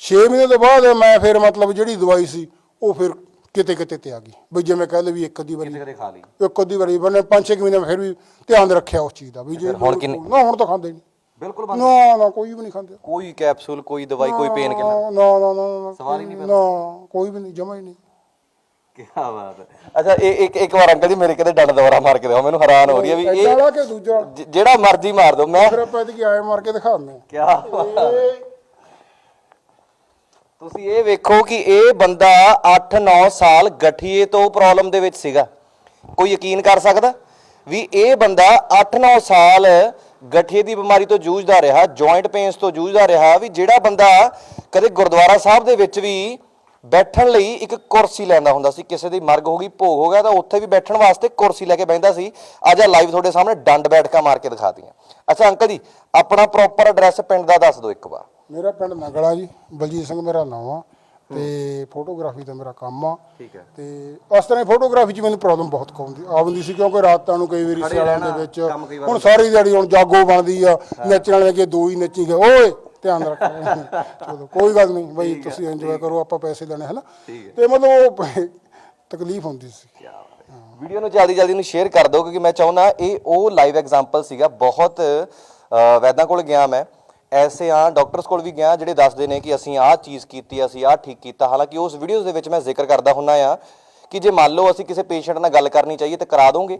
6 ਮਹੀਨੇ ਤੋਂ ਬਾਅਦ ਮੈਂ ਫਿਰ ਮਤਲਬ ਜਿਹੜੀ ਦਵਾਈ ਸੀ ਉਹ ਫਿਰ ਕਿਤੇ ਕਿਤੇ ਤੇ ਆ ਗਈ। ਬਈ ਜਿਵੇਂ ਕਹਿ ਲਓ ਵੀ ਇੱਕ ਅੱਧੀ ਵਾਰੀ ਕਦੇ ਖਾ ਲਈ। ਇੱਕ ਅੱਧੀ ਵਾਰੀ ਬਣੇ 5-6 ਮਹੀਨੇ ਮੈਂ ਫਿਰ ਵੀ ਧਿਆਨ ਰੱਖਿਆ ਉਸ ਚੀਜ਼ ਦਾ ਵੀ ਜੇ ਹੁਣ ਕਿੰਨੀ- ਨਾ ਹੁਣ ਤਾਂ ਖਾਂਦੇ ਨਹੀਂ ਬਿਲਕੁਲ ਨਾ ਨਾ ਕੋਈ ਵੀ ਨਹੀਂ ਖਾਂਦੇ। ਕੋਈ ਕੈਪਸੂਲ ਕੋਈ ਦਵਾਈ ਕੋਈ ਪੇਨ ਕਿਲਰ ਨਾ ਨਾ ਨਾ ਨਾ ਸਵਾਲ ਹੀ ਨਹੀਂ ਨਾ ਕੋਈ ਵੀ ਨਹੀਂ ਜਮਾ ਹੀ ਨਹੀਂ। ਕੀ ਬਾਤ ਹੈ। ਅੱਛਾ ਇਹ ਇੱਕ ਇੱਕ ਵਾਰ ਅੰਕਲ ਜੀ ਮੇਰੇ ਕਿਤੇ ਡੰਡ ਦਵਾਰਾ ਮਾਰ ਕੇ ਦਿਓ ਮੈਨੂੰ ਹੈਰਾਨ ਹੋ ਰਹੀ ਹੈ ਵੀ ਇਹ ਵਾਲਾ ਕਿ ਦੂਜਾ। ਜ- ਜਿਹੜਾ ਮਰਜ਼ੀ ਮਾਰ ਦਿਓ ਮੈਂ ਫਿਰ ਆਪਾਂ ਇਹਦੀ ਆਏ ਮਾਰ ਕੇ ਦਿਖਾਉਂਦੇ ਹਾਂ। ਕੀ ਤੁਸੀਂ ਇਹ ਵੇਖੋ ਕਿ ਇਹ ਬੰਦਾ 8-9 ਸਾਲ ਗਠੀਏ ਤੋਂ ਪ੍ਰੋਬਲਮ ਦੇ ਵਿੱਚ ਸੀਗਾ। ਕੋਈ ਯਕੀਨ ਕਰ ਸਕਦਾ? ਵੀ ਇਹ ਬੰਦਾ 8-9 ਸਾਲ ਗਠੀਏ ਦੀ ਬਿਮਾਰੀ ਤੋਂ ਜੂਝਦਾ ਰਿਹਾ ਜੁਆਇੰਟ ਪੇਨਸ ਤੋਂ ਜੂਝਦਾ ਰਿਹਾ ਵੀ ਜਿਹੜਾ ਬੰਦਾ ਕਦੇ ਗੁਰਦੁਆਰਾ ਸਾਹਿਬ ਦੇ ਵਿੱਚ ਵੀ ਬੈਠਣ ਲਈ ਇੱਕ ਕੁਰਸੀ ਲੈਂਦਾ ਹੁੰਦਾ ਸੀ। ਕਿਸੇ ਦੀ ਮਰਗ ਹੋ ਗਈ ਭੋਗ ਹੋ ਗਿਆ ਤਾਂ ਉੱਥੇ ਵੀ ਬੈਠਣ ਵਾਸਤੇ ਕੁਰਸੀ ਲੈ ਕੇ ਬੈਠਦਾ ਸੀ। ਅੱਜ ਆ ਲਾਈਵ ਤੁਹਾਡੇ ਸਾਹਮਣੇ ਡੰਡ ਬੈਠਕਾ ਮਾਰ ਕੇ ਦਿਖਾਤੀਆਂ। ਅੱਛਾ ਅੰਕਲ ਜੀ ਆਪਣਾ ਪ੍ਰੋਪਰ ਐਡਰੈਸ ਪਿੰਡ ਦਾ ਦੱਸ ਦਿਓ ਇੱਕ ਵਾਰ। ਮੇਰਾ ਪਿੰਡ ਨਗਲਾ ਜੀ ਬਲਜੀਤ ਸਿੰਘ ਮੇਰਾ ਨਾਮ ਆ ਤੇ ਫੋਟੋਗ੍ਰਾਫੀ ਦਾ ਮੇਰਾ ਕੰਮ ਆ। ਠੀਕ ਹੈ। ਤੇ ਇਸ ਤਰ੍ਹਾਂ ਫੋਟੋਗ੍ਰਾਫੀ 'ਚ ਮੈਨੂੰ ਪ੍ਰੋਬਲਮ ਬਹੁਤ ਆਉਂਦੀ ਆਉਂਦੀ ਸੀ ਕਿਉਂਕਿ ਰਾਤਾਂ ਨੂੰ ਕਈ ਵਾਰੀ ਸਿਆਲਾਂ ਦੇ ਵਿੱਚ ਹੁਣ ਸਾਰੀ ਦਿਹਾੜੀ ਹੁਣ ਜਾਗੋ ਬਣਦੀ ਆ ਨੱਚਣ ਵਾਲੇ ਕਿ ਦੋ ਹੀ ਨੱਚੀ ਗਏ। ਓਏ ਧਿਆਨ ਰੱਖੋ ਚਲੋ ਕੋਈ ਗੱਲ ਨਹੀਂ ਬਈ ਤੁਸੀਂ ਇੰਜੋਏ ਕਰੋ ਆਪਾਂ ਪੈਸੇ ਦੇਣੇ ਹਨਾ? ਤੇ ਮਤਲਬ ਉਹ ਤਕਲੀਫ ਹੁੰਦੀ ਸੀ। ਵੀਡੀਓ ਨੂੰ ਜਲਦੀ ਜਲਦੀ ਨੂੰ ਸ਼ੇਅਰ ਕਰ ਦਿਓ ਕਿਉਂਕਿ ਮੈਂ ਚਾਹੁੰਦਾ ਇਹ ਉਹ ਲਾਈਵ ਐਗਜ਼ਾਮਪਲ ਸੀਗਾ ਬਹੁਤ ਵੈਦਾਂ ਕੋਲ ਗਿਆ ਮੈਂ। ਐਸੇ ਆ ਡਾਕਟਰਸ ਕੋਲ ਵੀ ਗਿਆ ਜਿਹੜੇ ਦੱਸਦੇ ਨੇ ਕਿ ਅਸੀਂ ਆਹ ਚੀਜ਼ ਕੀਤੀ ਅਸੀਂ ਆਹ ਠੀਕ ਕੀਤਾ। ਹਾਲਾਂਕਿ ਉਸ ਵੀਡੀਓਜ਼ ਦੇ ਵਿੱਚ ਮੈਂ ਜ਼ਿਕਰ ਕਰਦਾ ਹੁੰਨਾ ਆ ਕਿ ਜੇ ਮੰਨ ਲਓ ਅਸੀਂ ਕਿਸੇ ਪੇਸ਼ੈਂਟ ਨਾਲ ਗੱਲ ਕਰਨੀ ਚਾਹੀਏ ਤਾਂ ਕਰਾ ਦੋਗੇ।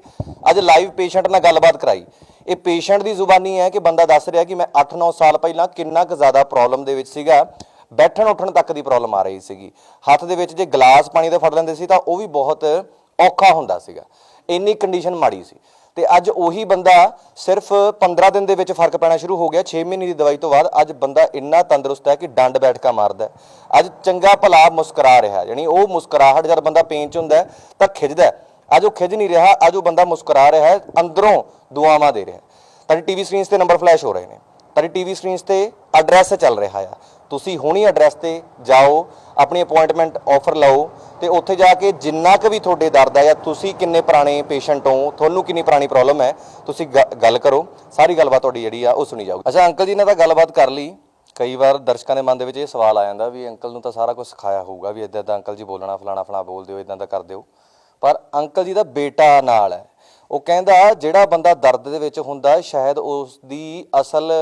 ਅੱਜ ਲਾਈਵ ਪੇਸ਼ੈਂਟ ਨਾਲ ਗੱਲਬਾਤ ਕਰਾਈ। ਇਹ ਪੇਸ਼ੈਂਟ ਦੀ ਜ਼ੁਬਾਨੀ ਹੈ ਕਿ ਬੰਦਾ ਦੱਸ ਰਿਹਾ ਕਿ ਮੈਂ 8-9 ਸਾਲ ਪਹਿਲਾਂ ਕਿੰਨਾ ਕੁ ਜ਼ਿਆਦਾ ਪ੍ਰੋਬਲਮ ਦੇ ਵਿੱਚ ਸੀਗਾ। ਬੈਠਣ ਉੱਠਣ ਤੱਕ ਦੀ ਪ੍ਰੋਬਲਮ ਆ ਰਹੀ ਸੀਗੀ। ਹੱਥ ਦੇ ਵਿੱਚ ਜੇ ਗਲਾਸ ਪਾਣੀ ਦਾ ਫੜ ਲੈਂਦੇ ਸੀ ਤਾਂ ਉਹ ਵੀ ਬਹੁਤ ਔਖਾ ਹੁੰਦਾ ਸੀਗਾ। ਇੰਨੀ ਕੰਡੀਸ਼ਨ ਮਾੜੀ ਸੀ। ਤੇ ਅੱਜ ਉਹੀ ਬੰਦਾ ਸਿਰਫ 15 ਦਿਨ ਦੇ ਵਿੱਚ ਫ਼ਰਕ ਪੈਣਾ ਸ਼ੁਰੂ ਹੋ ਗਿਆ 6 ਮਹੀਨੇ ਦੀ ਦਵਾਈ ਤੋਂ ਬਾਅਦ ਅੱਜ ਬੰਦਾ ਇੰਨਾ ਤੰਦਰੁਸਤ ਹੈ ਕਿ ਡੰਡ ਬੈਠਕਾ ਮਾਰਦਾ ਅੱਜ ਚੰਗਾ ਭਲਾ ਮੁਸਕਰਾ ਰਿਹਾ, ਯਾਨੀ ਉਹ ਮੁਸਕਰਾਹਟ ਜਦ ਬੰਦਾ ਪੇਨ ਚ ਹੁੰਦਾ ਤਾਂ ਖਿੱਚਦਾ ਅੱਜ ਉਹ ਖਿੱਚ ਨਹੀਂ ਰਿਹਾ, ਅੱਜ ਉਹ ਬੰਦਾ ਮੁਸਕਰਾ ਰਿਹਾ ਹੈ, ਅੰਦਰੋਂ ਦੁਆਵਾਂ ਦੇ ਰਿਹਾ ਹੈ। ਤੁਹਾਡੀ ਟੀਵੀ ਸਕਰੀਨਸ ਤੇ ਨੰਬਰ ਫਲੈਸ਼ ਹੋ ਰਹੇ ਨੇ। ਤੁਹਾਡੀ ਟੀਵੀ ਸਕਰੀਨਸ ਤੇ ਐਡਰੈਸ ਚੱਲ ਰਿਹਾ ਆ। ਤੁਸੀਂ ਹੁਣੀ ਐਡਰੈਸ ਤੇ ਜਾਓ, ਆਪਣੀ ਅਪਾਇੰਟਮੈਂਟ ਆਫਰ ਲਓ ਤੇ ਉੱਥੇ ਜਾ ਕੇ ਜਿੰਨਾ ਕੁ ਵੀ ਤੁਹਾਡੇ ਦਰਦ ਹੈ ਜਾਂ ਤੁਸੀਂ ਕਿੰਨੇ ਪੁਰਾਣੇ ਪੇਸ਼ੈਂਟ ਹੋ, ਤੁਹਾਨੂੰ ਕਿੰਨੀ ਪੁਰਾਣੀ ਪ੍ਰੋਬਲਮ ਹੈ, ਤੁਸੀਂ ਗ- ਗੱਲ ਕਰੋ, ਸਾਰੀ ਗੱਲਬਾਤ ਤੁਹਾਡੀ ਜਿਹੜੀ ਆ ਉਹ ਸੁਣੀ ਜਾਊਗੀ। ਅੱਛਾ, ਅੰਕਲ ਜੀ ਨੇ ਤਾਂ ਗੱਲਬਾਤ ਕਰ ਲਈ। ਕਈ ਵਾਰ ਦਰਸ਼ਕਾਂ ਦੇ ਮਨ ਦੇ ਵਿੱਚ ਇਹ ਸਵਾਲ ਆ ਜਾਂਦਾ ਵੀ ਅੰਕਲ ਨੂੰ ਤਾਂ ਸਾਰਾ ਕੁਝ ਸਿਖਾਇਆ ਹੋਊਗਾ ਵੀ ਇਦਾਂ ਦਾ ਅੰਕਲ ਜੀ ਬੋਲਣਾ, ਫਲਾਣਾ ਫਲਾਣਾ, ਬੋਲਦੇ ਹੋ ਇਦਾਂ ਦਾ ਕਰਦੇ ਹੋ। ਪਰ ਅੰਕਲ ਜੀ ਦਾ ਬੇਟਾ ਨਾਲ ਹੈ। ਉਹ ਕਹਿੰਦਾ ਜਿਹੜਾ ਬੰਦਾ ਦਰਦ ਦੇ ਵਿੱਚ ਹੁੰਦਾ ਸ਼ਾਇਦ ਉਸ ਦੀ ਅਸਲ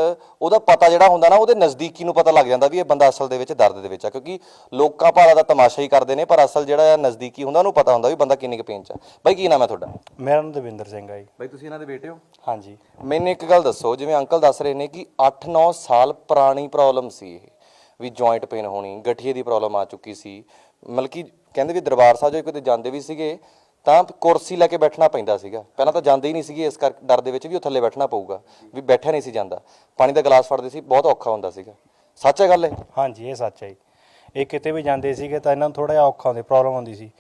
ਉਹਦਾ ਪਤਾ ਜਿਹੜਾ ਹੁੰਦਾ ਨਾ ਉਹਦੇ ਨਜ਼ਦੀਕੀ ਨੂੰ ਪਤਾ ਲੱਗ ਜਾਂਦਾ ਵੀ ਇਹ ਬੰਦਾ ਅਸਲ ਦੇ ਵਿੱਚ ਦਰਦ ਦੇ ਵਿੱਚ ਆ ਕਿਉਂਕਿ ਲੋਕਾਂ ਭਾਰਾ ਦਾ ਤਮਾਸ਼ਾ ਹੀ ਕਰਦੇ ਨੇ ਪਰ ਅਸਲ ਜਿਹੜਾ ਨਜ਼ਦੀਕੀ ਹੁੰਦਾ ਉਹਨੂੰ ਪਤਾ ਹੁੰਦਾ ਵੀ ਬੰਦਾ ਕਿੰਨੀ ਕੁ ਪੇਨ ਚ ਆ। ਬਾਈ ਕੀ ਨਾਮ ਹੈ ਤੁਹਾਡਾ? ਮੇਰਾ ਨਾਮ ਦਵਿੰਦਰ ਸਿੰਘ ਆ ਜੀ। ਬਾਈ ਤੁਸੀਂ ਇਹਨਾਂ ਦੇ ਬੇਟੇ ਹੋ? ਹਾਂਜੀ। ਮੈਨੂੰ ਇੱਕ ਗੱਲ ਦੱਸੋ ਜਿਵੇਂ ਅੰਕਲ ਦੱਸ ਰਹੇ ਨੇ ਕਿ 8-9 ਸਾਲ ਪੁਰਾਣੀ ਪ੍ਰੋਬਲਮ ਸੀ ਇਹ ਵੀ ਜੁਆਇੰਟ ਪੇਨ ਹੋਣੀ ਗਠੀਏ ਦੀ ਪ੍ਰੋਬਲਮ ਆ ਚੁੱਕੀ ਸੀ। ਮਤਲਬ ਕਿ ਕਹਿੰਦੇ ਵੀ ਦਰਬਾਰ ਸਾਹਿਬ ਜੋ ਕਿਤੇ ਜਾਂਦੇ ਵੀ ਸੀਗੇ ਤਾਂ ਕੁਰਸੀ ਲੈ ਕੇ ਬੈਠਣਾ ਪੈਂਦਾ ਸੀਗਾ। ਪਹਿਲਾਂ ਤਾਂ ਜਾਂਦੇ ਹੀ ਨਹੀਂ ਸੀਗੇ, ਇਸ ਕਰਕੇ ਡਰ ਦੇ ਵਿੱਚ ਵੀ ਉਹ ਥੱਲੇ ਬੈਠਣਾ ਪਊਗਾ, ਵੀ ਬੈਠਿਆ ਨਹੀਂ ਸੀ ਜਾਂਦਾ। ਪਾਣੀ ਦਾ ਗਲਾਸ ਫੜਦੇ ਸੀ, ਬਹੁਤ ਔਖਾ ਹੁੰਦਾ ਸੀਗਾ। ਸੱਚ ਹੈ ਗੱਲ ਇਹ? ਹਾਂਜੀ, ਇਹ ਸੱਚ ਹੈ ਜੀ। ਇਹ ਕਿਤੇ ਵੀ ਜਾਂਦੇ ਸੀਗੇ ਤਾਂ ਇਹਨਾਂ ਨੂੰ ਥੋੜਾ ਜਿਹਾ ਔਖਾ ਹੁੰਦੀ ਪ੍ਰੋਬਲਮ ਹੁੰਦੀ ਸੀ।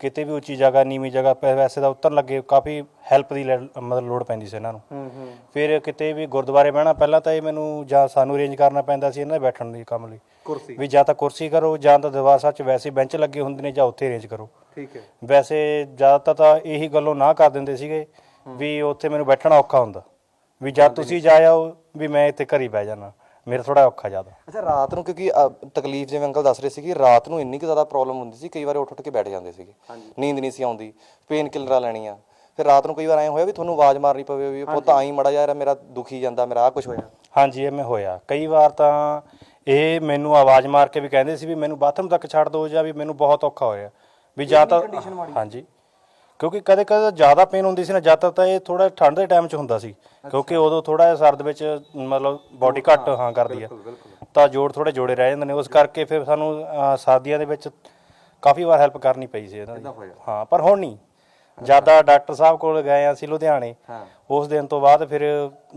ਕਿਤੇ ਵੀ ਉੱਚੀ ਜਗ੍ਹਾ ਨੀਵੀਂ ਜਗ੍ਹਾ ਪੈ ਵੈਸੇ ਤਾਂ ਉਤਰਨ ਲੱਗੇ ਕਾਫੀ ਹੈਲਪ ਦੀ ਲੈ- ਮਤਲਬ ਲੋੜ ਪੈਂਦੀ ਸੀ ਇਹਨਾਂ ਨੂੰ। ਫਿਰ ਕਿਤੇ ਵੀ ਗੁਰਦੁਆਰੇ ਬਹਿਣਾ ਪਹਿਲਾਂ ਤਾਂ ਇਹ ਮੈਨੂੰ ਜਾਂ ਸਾਨੂੰ ਅਰੇਂਜ ਕਰਨਾ ਪੈਂਦਾ ਸੀ ਇਹਨਾਂ ਦੇ ਬੈਠਣ ਦੀ ਕੰਮ ਲਈ। ਕੁਰਸੀ। ਵੀ ਜਾਂ ਤਾਂ ਕੁਰਸੀ ਕਰੋ ਜਾਂ ਤਾਂ ਦਰਬਾਰ ਸਾਹਿਬ 'ਚ ਵੈਸੇ ਬੈਂਚ ਲੱਗੇ ਹੁੰਦੇ ਨੇ ਜਾਂ ਉੱਥੇ ਅਰੇਂਜ ਕਰੋ। ਠੀਕ ਹੈ। ਵੈਸੇ ਜ਼ਿਆਦਾਤਰ ਤਾਂ ਇਹੀ ਗੱਲੋਂ ਨਾ ਕਰ ਦਿੰਦੇ ਸੀਗੇ ਵੀ ਉੱਥੇ ਮੈਨੂੰ ਬੈਠਣਾ ਔਖਾ ਹੁੰਦਾ। ਵੀ ਜਦ ਤੁਸੀਂ ਜਾ ਆਓ ਵੀ ਮੈਂ ਇੱਥੇ ਘਰੀ ਬਹਿ ਜਾਣਾ ਮੇਰਾ ਥੋੜਾ ਔਖਾ ਜ਼ਿਆਦਾ। ਅੱਛਾ ਰਾਤ ਨੂੰ ਕਿਉਂਕਿ ਅ, ਤਕਲੀਫ ਜਿਵੇਂ ਅੰਕਲ ਦੱਸ ਰਹੇ ਸੀ ਕਿ ਰਾਤ ਨੂੰ ਇੰਨੀ ਕੁ ਜ਼ਿਆਦਾ ਪ੍ਰੋਬਲਮ ਹੁੰਦੀ ਸੀ ਕਈ ਵਾਰ ਉੱਠ ਉੱਠ ਕੇ ਬੈਠ ਜਾਂਦੇ ਸੀਗੇ। ਨੀਂਦ ਨਹੀਂ ਸੀ ਆਉਂਦੀ ਪੇਨ ਕਿਲਰਾਂ ਲੈਣੀਆਂ। ਫਿਰ ਰਾਤ ਨੂੰ ਕਈ ਵਾਰ ਐ ਹੋਇਆ ਵੀ ਤੁਹਾਨੂੰ ਆਵਾਜ਼ ਮਾਰਨੀ ਪਵੇ ਵੀ ਪੁੱਤ ਆਈ ਮੜਾ ਯਾਰ ਮੇਰਾ ਦੁਖੀ ਜਾਂਦਾ ਮੇਰਾ ਆ ਕੁਝ ਹੋਇਆ। ਹਾਂਜੀ ਐਵੇਂ ਹੋਇਆ। ਕਈ ਵਾਰ ਤਾਂ ਇਹ ਮੈਨੂੰ ਆਵਾਜ਼ ਮਾਰ ਕੇ ਵੀ ਕਹਿੰਦੇ ਸੀ ਵੀ ਮੈਨੂੰ ਬਾਥਰੂਮ ਤੱਕ ਛੱਡ ਦਿਓ ਜਾਂ ਵੀ ਮੈਨੂੰ ਬਹੁਤ ਔਖਾ ਹੋਇਆ। ਵੀ ਜਾਂ ਤਾਂ ਹਾਂਜੀ। ਕਿਉਂਕਿ ਕਦੇ ਕਦੇ ਜ਼ਿਆਦਾ ਪੇਨ ਹੁੰਦੀ ਸੀ ਨਾ ਜ਼ਿਆਦਾ ਤਾਂ ਇਹ ਥੋੜਾ ਠੰਡ ਦੇ ਟਾਈਮ 'ਚ ਹੁੰਦਾ ਸੀ ਕਿਉਂਕਿ ਉਦੋਂ ਥੋੜਾ ਜਿਹਾ ਸਰਦ ਵਿੱਚ ਮਤਲਬ ਬਾਡੀ ਘੱਟ ਹਾਂ ਕਰਦੀ ਆ। ਤਾਂ ਜੋੜ ਥੋੜੇ ਜੋੜੇ ਰਹਿ ਜਾਂਦੇ ਨੇ ਉਸ ਕਰਕੇ ਫਿਰ ਸਾਨੂੰ ਸਰਦੀਆਂ ਦੇ ਵਿੱਚ ਕਾਫੀ ਵਾਰ ਹੈਲਪ ਕਰਨੀ ਪਈ ਸੀ ਇਹਨਾਂ ਦੀ। ਹਾਂ ਪਰ ਹੁਣ ਨਹੀਂ। ਜ਼ਿਆਦਾ ਡਾਕਟਰ ਸਾਹਿਬ ਕੋਲ ਗਏ ਅਸੀਂ ਲੁਧਿਆਣੇ ਹਾਂ। ਉਸ ਦਿਨ ਤੋਂ ਬਾਅਦ ਫਿਰ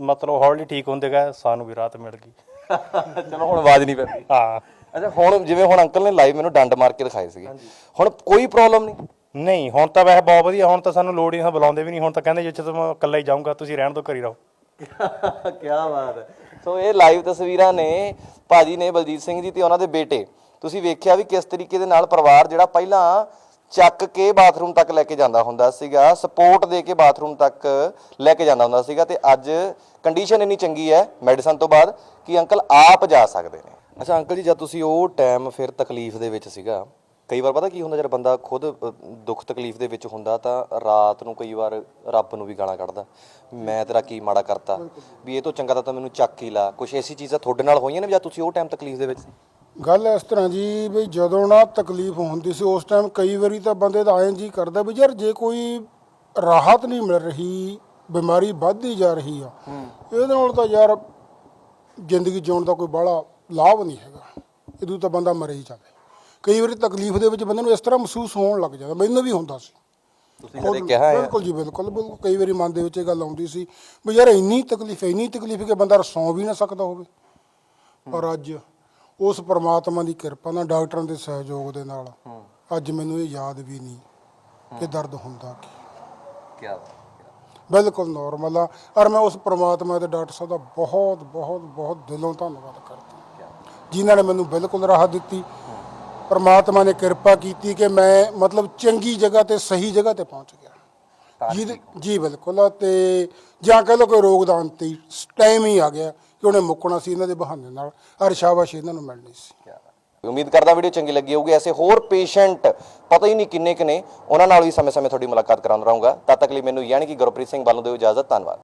ਮਤਲਬ ਹੌਲੀ ਠੀਕ ਹੁੰਦੇ ਗਏ ਸਾਨੂੰ ਵੀ ਰਾਹਤ ਮਿਲ ਗਈ। (laughs) ਚਲੋ ਹੁਣ ਆਵਾਜ਼ ਨਹੀਂ ਪੈਂਦੀ। ਹਾਂ। ਅੱਛਾ ਹੁਣ ਜਿਵੇਂ ਹੁਣ ਅੰਕਲ ਨੇ ਲਾਈਵ ਮੈਨੂੰ ਡੰਡ ਮਾਰ ਕੇ ਦਿਖਾਏ ਸੀਗੇ। ਹੁਣ ਕੋਈ ਪ੍ਰੋਬਲਮ ਨਹੀਂ। ਨਹੀਂ ਹੁਣ ਤਾਂ ਵੈਸੇ ਬਹੁਤ ਵਧੀਆ ਹੁਣ ਤਾਂ ਸਾਨੂੰ ਲੋੜ ਹੀ ਨਹੀਂ ਬੁਲਾਉਂਦੇ ਵੀ ਨਹੀਂ ਹੁਣ ਤਾਂ ਕਹਿੰਦੇ ਜਿੱਥੇ ਤੋਂ ਮੈਂ ਇਕੱਲਾ ਹੀ ਜਾਊਂਗਾ ਤੁਸੀਂ ਰਹਿਣ ਤੋਂ ਕਰੀ ਰਹੋ। (laughs) ਕੀ ਬਾਤ ਹੈ। ਸੋ ਇਹ ਲਾਈਵ ਤਸਵੀਰਾਂ ਨੇ ਭਾਜੀ ਨੇ ਬਲਜੀਤ ਸਿੰਘ ਜੀ ਤੇ ਉਹਨਾਂ ਦੇ ਬੇਟੇ। ਤੁਸੀਂ ਵੇਖਿਆ ਵੀ ਕਿਸ ਤਰੀਕੇ ਦੇ ਨਾਲ ਪਰਿਵਾਰ ਜਿਹੜਾ ਪਹਿਲਾਂ ਚੱਕ ਕੇ ਬਾਥਰੂਮ ਤੱਕ ਲੈ ਕੇ ਜਾਂਦਾ ਹੁੰਦਾ ਸੀਗਾ ਸਪੋਰਟ ਦੇ ਕੇ ਬਾਥਰੂਮ ਤੱਕ ਲੈ ਕੇ ਜਾਂਦਾ ਹੁੰਦਾ ਸੀਗਾ ਤੇ ਅੱਜ ਕੰਡੀਸ਼ਨ ਇੰਨੀ ਚੰਗੀ ਹੈ ਮੈਡੀਸਨ ਤੋਂ ਬਾਅਦ ਕਿ ਅੰਕਲ ਆਪ ਜਾ ਸਕਦੇ ਨੇ। ਅੱਛਾ ਅੰਕਲ ਜੀ ਜਦ ਤੁਸੀਂ ਉਹ ਟਾਈਮ ਫਿਰ ਤਕਲੀਫ ਦੇ ਵਿੱਚ ਸੀਗਾ ਕਈ ਵਾਰ ਪਤਾ ਕੀ ਹੁੰਦਾ ਜਦ ਬੰਦਾ ਖੁਦ ਅ, ਦੁੱਖ ਤਕਲੀਫ ਦੇ ਵਿੱਚ ਹੁੰਦਾ ਤਾਂ ਰਾਤ ਨੂੰ ਕਈ ਵਾਰ ਰੱਬ ਨੂੰ ਵੀ ਗਾਲਾਂ ਕੱਢਦਾ। ਮੈਂ ਤੇਰਾ ਕੀ ਮਾੜਾ ਕਰਤਾ। ਵੀ ਇਹ ਤੋਂ ਚੰਗਾ ਤਾਂ ਤੂੰ ਮੈਨੂੰ ਚੱਕ ਹੀ ਲਾ। ਕੁਝ ਐਸੀ ਚੀਜ਼ਾਂ ਤੁਹਾਡੇ ਨਾਲ ਹੋਈਆਂ ਨੇ ਜਾਂ ਤੁਸੀਂ ਉਹ ਟਾਈਮ ਤਕਲੀਫ ਦੇ ਵਿੱਚ? ਗੱਲ ਇਸ ਤਰ੍ਹਾਂ ਜੀ ਵੀ ਜਦੋਂ ਨਾ ਤਕਲੀਫ ਹੁੰਦੀ ਸੀ ਉਸ ਟਾਈਮ ਕਈ ਵਾਰੀ ਤਾਂ ਬੰਦੇ ਦਾ ਐਂ ਜੀ ਕਰਦਾ ਵੀ ਯਾਰ ਜੇ ਕੋਈ ਰਾਹਤ ਨਹੀਂ ਮਿਲ ਰਹੀ ਬਿਮਾਰੀ ਵੱਧਦੀ ਜਾ ਰਹੀ ਆ ਇਹਦੇ ਨਾਲ ਤਾਂ ਯਾਰ ਜ਼ਿੰਦਗੀ ਜਿਉਣ ਦਾ ਕੋਈ ਬਾਹਲਾ ਲਾਭ ਨਹੀਂ ਹੈਗਾ। ਇਹਦੂ ਤਾਂ ਬੰਦਾ ਮਰੇ ਹੀ ਜਾਵੇ। ਕਈ ਵਾਰੀ ਤਕਲੀਫ ਦੇ ਵਿੱਚ ਬੰਦੇ ਨੂੰ ਇਸ ਤਰ੍ਹਾਂ ਮਹਿਸੂਸ ਹੋਣ ਲੱਗ ਜਾਂਦਾ। ਮੈਨੂੰ ਵੀ ਹੁੰਦਾ ਸੀ। ਤੁਸੀਂ ਕਦੇ ਕਿਹਾ ਹੈ? ਬਿਲਕੁਲ ਜੀ ਬਿਲਕੁਲ ਬਿਲਕੁਲ। ਕਈ ਵਾਰੀ ਮਨ ਦੇ ਵਿੱਚ ਇਹ ਗੱਲ ਆਉਂਦੀ ਸੀ ਵੀ ਯਾਰ ਇੰਨੀ ਤਕਲੀਫ ਇੰਨੀ ਤਕਲੀਫ ਕਿ ਬੰਦਾ ਸੌਂ ਵੀ ਨਾ ਸਕਦਾ ਹੋਵੇ। ਪਰ ਅੱਜ ਉਸ ਪ੍ਰਮਾਤਮਾ ਦੀ ਕਿਰਪਾ ਨਾਲ ਡਾਕਟਰਾਂ ਦੇ ਸਹਿਯੋਗ ਦੇ ਨਾਲ ਅੱਜ ਮੈਨੂੰ ਇਹ ਯਾਦ ਵੀ ਨਹੀਂ ਕਿ ਦਰਦ ਹੁੰਦਾ ਕੀ। ਕੀ ਬਿਲਕੁਲ ਨਾਰਮਲ ਆ। ਔਰ ਮੈਂ ਉਸ ਪ੍ਰਮਾਤਮਾ ਦੇ ਡਾਕਟਰ ਸਾਹਿਬ ਦਾ ਬਹੁਤ ਬਹੁਤ ਬਹੁਤ ਦਿਲੋਂ ਧੰਨਵਾਦ ਕਰਦਾ। ਜਿਨ੍ਹਾਂ ਨੇ ਮੈਨੂੰ ਬਿਲਕੁਲ ਰਾਹਤ ਦਿੱਤੀ। ਪਰਮਾਤਮਾ ਨੇ ਕਿਰਪਾ ਕੀਤੀ ਕਿ ਮੈਂ ਮਤਲਬ ਚੰਗੀ ਜਗ੍ਹਾ ਤੇ ਸਹੀ ਜਗ੍ਹਾ ਤੇ ਪਹੁੰਚ ਗਿਆ। ਜੀ ਜੀ ਬਿਲਕੁਲ ਤੇ ਜਾਂ ਕਹ ਲਓ ਕੋਈ ਰੋਗਦਾਨ ਤੇ ਟਾਈਮ ਹੀ ਆ ਗਿਆ ਕਿ ਉਹਨੇ ਮੁੱਕਣਾ ਸੀ ਇਹਨਾਂ ਦੇ ਬਹਾਨੇ ਨਾਲ ਹਰ ਸ਼ਾਬਾਸ਼ ਇਹਨਾਂ ਨੂੰ ਮਿਲਣੀ ਸੀ। ਉਮੀਦ ਕਰਦਾ ਵੀਡੀਓ ਚੰਗੀ ਲੱਗੀ ਹੋਊਗੀ। ਐਸੇ ਹੋਰ ਪੇਸ਼ੈਂਟ ਪਤਾ ਹੀ ਨਹੀਂ ਕਿੰਨੇ ਕਿੰਨੇ ਉਹਨਾਂ ਨਾਲ ਵੀ ਸਮੇਂ-ਸਮੇਂ ਤੁਹਾਡੀ ਮੁਲਾਕਾਤ ਕਰਾਉਂਦਾ ਰਹੂੰਗਾ। ਤਦ ਤੱਕ ਲਈ ਮੈਨੂੰ ਯਾਨੀ ਕਿ ਗੁਰਪ੍ਰੀਤ ਸਿੰਘ ਵੱਲੋਂ ਦਿਓ ਇਜਾਜ਼ਤ। ਧੰਨਵਾਦ।